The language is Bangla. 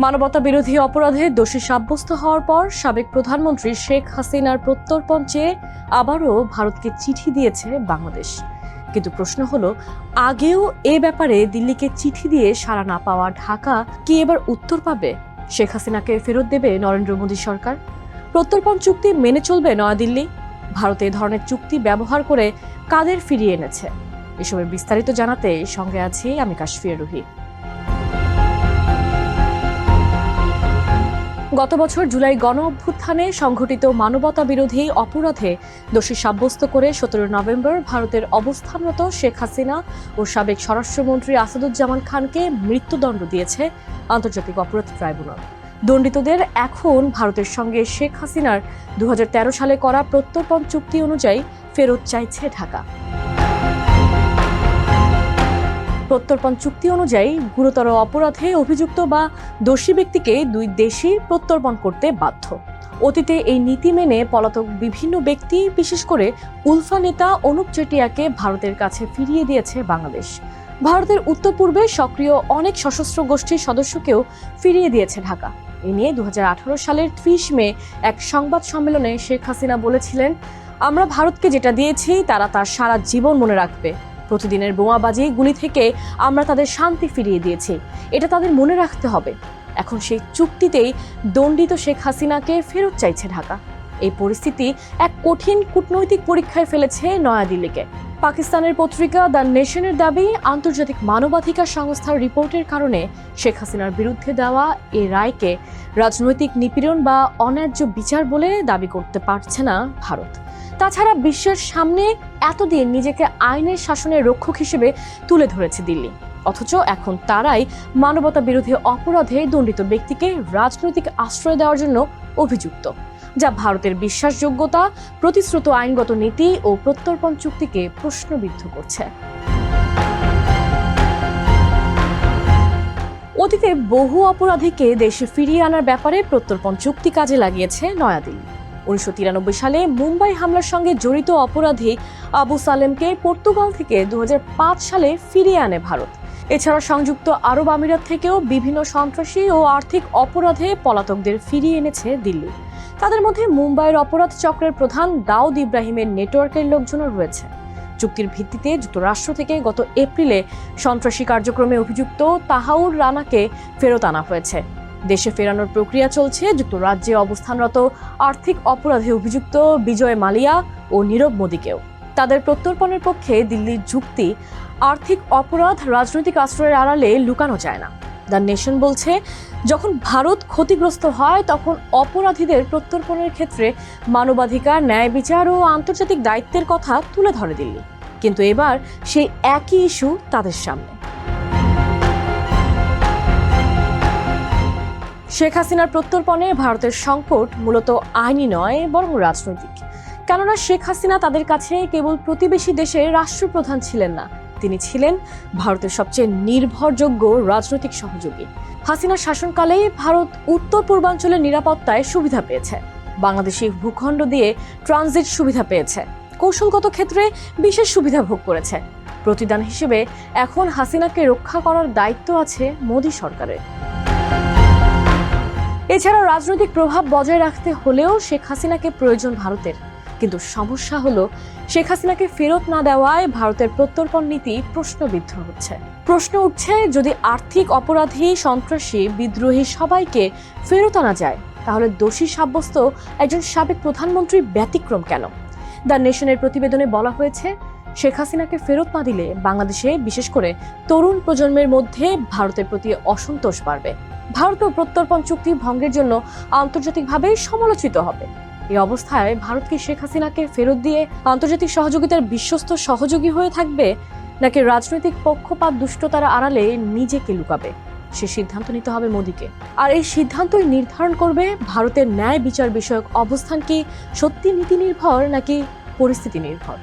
মানবতা বিরোধী অপরাধে দোষী সাব্যস্ত হওয়ার পর সাবেক প্রধানমন্ত্রী শেখ হাসিনার প্রত্যর্পণ চেয়ে আবারও ভারতকে চিঠি দিয়েছে বাংলাদেশ। কিন্তু প্রশ্ন হলো, আগেও এ ব্যাপারে দিল্লিকে চিঠি দিয়ে সাড়া না পাওয়া ঢাকা কি এবার উত্তর পাবে? শেখ হাসিনাকে ফেরত দেবে নরেন্দ্র মোদী সরকার। প্রত্যর্পণ চুক্তি মেনে চলবে নয়াদিল্লি। ভারতে এ ধরনের চুক্তি ব্যবহার করে কাদের ফিরিয়ে এনেছে? এসবের বিস্তারিত জানাতে সঙ্গে আছি আমি কাশফিয়া রুহি। গত বছর জুলাই গণ অভ্যুত্থানে সংঘটিত মানবতা বিরোধী অপরাধে দোষী সাব্যস্ত করে সতেরো নভেম্বর ভারতের অবস্থানরত শেখ হাসিনা ও সাবেক স্বরাষ্ট্রমন্ত্রী আসাদুজ্জামান খানকে মৃত্যুদণ্ড দিয়েছে আন্তর্জাতিক অপরাধ ট্রাইব্যুনাল। দণ্ডিতদের এখন ভারতের সঙ্গে শেখ হাসিনার দু হাজার তেরো সালে করা প্রত্যর্পণ চুক্তি অনুযায়ী ফেরত চাইছে ঢাকা। প্রত্যর্পণ চুক্তি অনুযায়ী গুরুতর অপরাধে অভিযুক্ত বা দোষী ব্যক্তিকে দুই দেশই প্রত্যর্পণ করতে বাধ্য। অতীতে এই নীতি মেনে পলাতক বিভিন্ন ব্যক্তি, বিশেষ করে উলফা নেতা অনুপ চেটিয়াকে ভারতের কাছে ফিরিয়ে দিয়েছে বাংলাদেশ। ভারতের উত্তর পূর্বে সক্রিয় অনেক সশস্ত্র গোষ্ঠীর সদস্যকেও ফিরিয়ে দিয়েছে ঢাকা। এ নিয়ে দু হাজার আঠারো সালের ত্রিশ মে এক সংবাদ সম্মেলনে শেখ হাসিনা বলেছিলেন, আমরা ভারতকে যেটা দিয়েছি, তারা তার সারা জীবন মনে রাখবে। প্রতিদিনের বোমাবাজি গুলি থেকে আমরা তাদের শান্তি ফিরিয়ে দিয়েছি। এটা তাদের মনে রাখতে হবে। এখন সেই চুক্তিতেই দণ্ডিত শেখ হাসিনাকে ফেরত চাইছে ঢাকা। এই পরিস্থিতি এক কঠিন কূটনৈতিক পরীক্ষায় ফেলেছে নয়াদিল্লিকে। পাকিস্তানের পত্রিকা দ্য নেশনের দাবি, আন্তর্জাতিক মানবাধিকার সংস্থার রিপোর্টের কারণে শেখ হাসিনার বিরুদ্ধে দেওয়া এ রায়কে রাজনৈতিক নিপীড়ন বা অন্যায্য বিচার বলে দাবি করতে পারছে না ভারত। তাছাড়া বিশ্বের সামনে এতদিন নিজেকে আইনের শাসনের রক্ষক হিসেবে তুলে ধরেছে দিল্লি। অথচ এখন তারাই মানবতা বিরোধী অপরাধে দণ্ডিত ব্যক্তিকে রাজনৈতিক আশ্রয় দেওয়ার জন্য অভিযুক্ত, যা ভারতের বিশ্বাসযোগ্যতা, প্রতিশ্রুত আইনগত নীতি ও প্রত্যর্পণ চুক্তিকে প্রশ্নবিদ্ধ করছে। অতীতে বহু অপরাধীকে দেশে ফিরিয়ে আনার ব্যাপারে প্রত্যর্পণ চুক্তি কাজে লাগিয়েছে নয়াদিল্লি। উনিশশো তিরানব্বই সালে মুম্বাই হামলার সঙ্গে জড়িত অপরাধী আবু সালেমকে পর্তুগাল থেকে দু হাজার পাঁচ সালে ফিরিয়ে আনে ভারত। এছাড়া সংযুক্ত আরব আমিরাত থেকেও বিভিন্ন সন্ত্রাসী ও আর্থিক অপরাধে পলাতকদের ফিরিয়ে এনেছে দিল্লি। তাদের মধ্যে মুম্বাইয়ের অপরাধ চক্রের প্রধান দাউদ ইব্রাহিমের নেটওয়ার্কের লোকজনও রয়েছে। চুক্তির ভিত্তিতে যুক্তরাষ্ট্র থেকে গত এপ্রিলে সন্ত্রাসী কার্যক্রমে অভিযুক্ত তাহাউর রানাকে ফেরত আনা হয়েছে। দেশে ফেরানোর প্রক্রিয়া চলছে, যুক্তরাজ্যে অবস্থানরত আর্থিক অপরাধে অভিযুক্ত বিজয় মালিয়া ও নীরব মোদীকেও। তাদের প্রত্যর্পণের পক্ষে দিল্লির যুক্তি, আর্থিক অপরাধ রাজনৈতিক আশ্রয়ের আড়ালে লুকানো যায় না। দ্য নেশন বলছে, যখন ভারত ক্ষতিগ্রস্ত হয়, তখন অপরাধীদের প্রত্যর্পণের ক্ষেত্রে মানবাধিকার, ন্যায় বিচার ও আন্তর্জাতিক দায়িত্বের কথা তুলে ধরে দিল্লি। কিন্তু এবার সেই একই ইস্যু তাদের সামনে। শেখ হাসিনার প্রত্যর্পণে ভারতের সংকট মূলত আইনি নয়, বরং রাজনৈতিক। কেননা শেখ হাসিনা তাদের কাছে কেবল প্রতিবেশী দেশের রাষ্ট্রপ্রধান ছিলেন না, তিনি ছিলেন ভারতের সবচেয়ে নির্ভরযোগ্য রাজনৈতিক সহযোগী। হাসিনার শাসনকালে ভারত উত্তর পূর্বাঞ্চলের নিরাপত্তায় সুবিধা পেয়েছে, বাংলাদেশি ভূখণ্ড দিয়ে ট্রানজিট সুবিধা পেয়েছে, কৌশলগত ক্ষেত্রে বিশেষ সুবিধা ভোগ করেছে। প্রতিদান হিসেবে এখন হাসিনাকে রক্ষা করার দায়িত্ব আছে মোদী সরকারের। এছাড়া রাজনৈতিক প্রভাব বজায় রাখতে হলেও শেখ হাসিনাকে প্রয়োজন ভারতের। কিন্তু সমস্যা হলো, শেখ হাসিনাকে ফেরত না দেওয়ায় ভারতের প্রত্যর্পণ নীতি প্রশ্নবিদ্ধ হচ্ছে। প্রশ্ন উঠছে, যদি আর্থিক অপরাধী, সন্ত্রাসী, বিদ্রোহী সবাইকে ফেরত আনা যায়, তাহলে দোষী সাব্যস্ত একজন সাবেক প্রধানমন্ত্রী ব্যতিক্রম কেন? দ্য নেশনের প্রতিবেদনে বলা হয়েছে, শেখ হাসিনাকে ফেরত না দিলে বাংলাদেশে বিশেষ করে তরুণ প্রজন্মের মধ্যে ভারতের প্রতি অসন্তোষ বাড়বে। ভারতও প্রত্যর্পণ চুক্তি ভঙ্গের জন্য আন্তর্জাতিকভাবে সমালোচিত হবে। এই অবস্থায় ভারত কি শেখ হাসিনাকে ফেরত দিয়ে আন্তর্জাতিক সহযোগিতার বিশ্বস্ত সহযোগী হয়ে থাকবে, নাকি রাজনৈতিক পক্ষপাত দুষ্টতার আড়ালে নিজেকে লুকাবে? সে সিদ্ধান্ত নিতে হবে মোদীকে। আর এই সিদ্ধান্তই নির্ধারণ করবে ভারতের ন্যায় বিচার বিষয়ক অবস্থান কি সত্যি নীতি নির্ভর, নাকি পরিস্থিতি নির্ভর?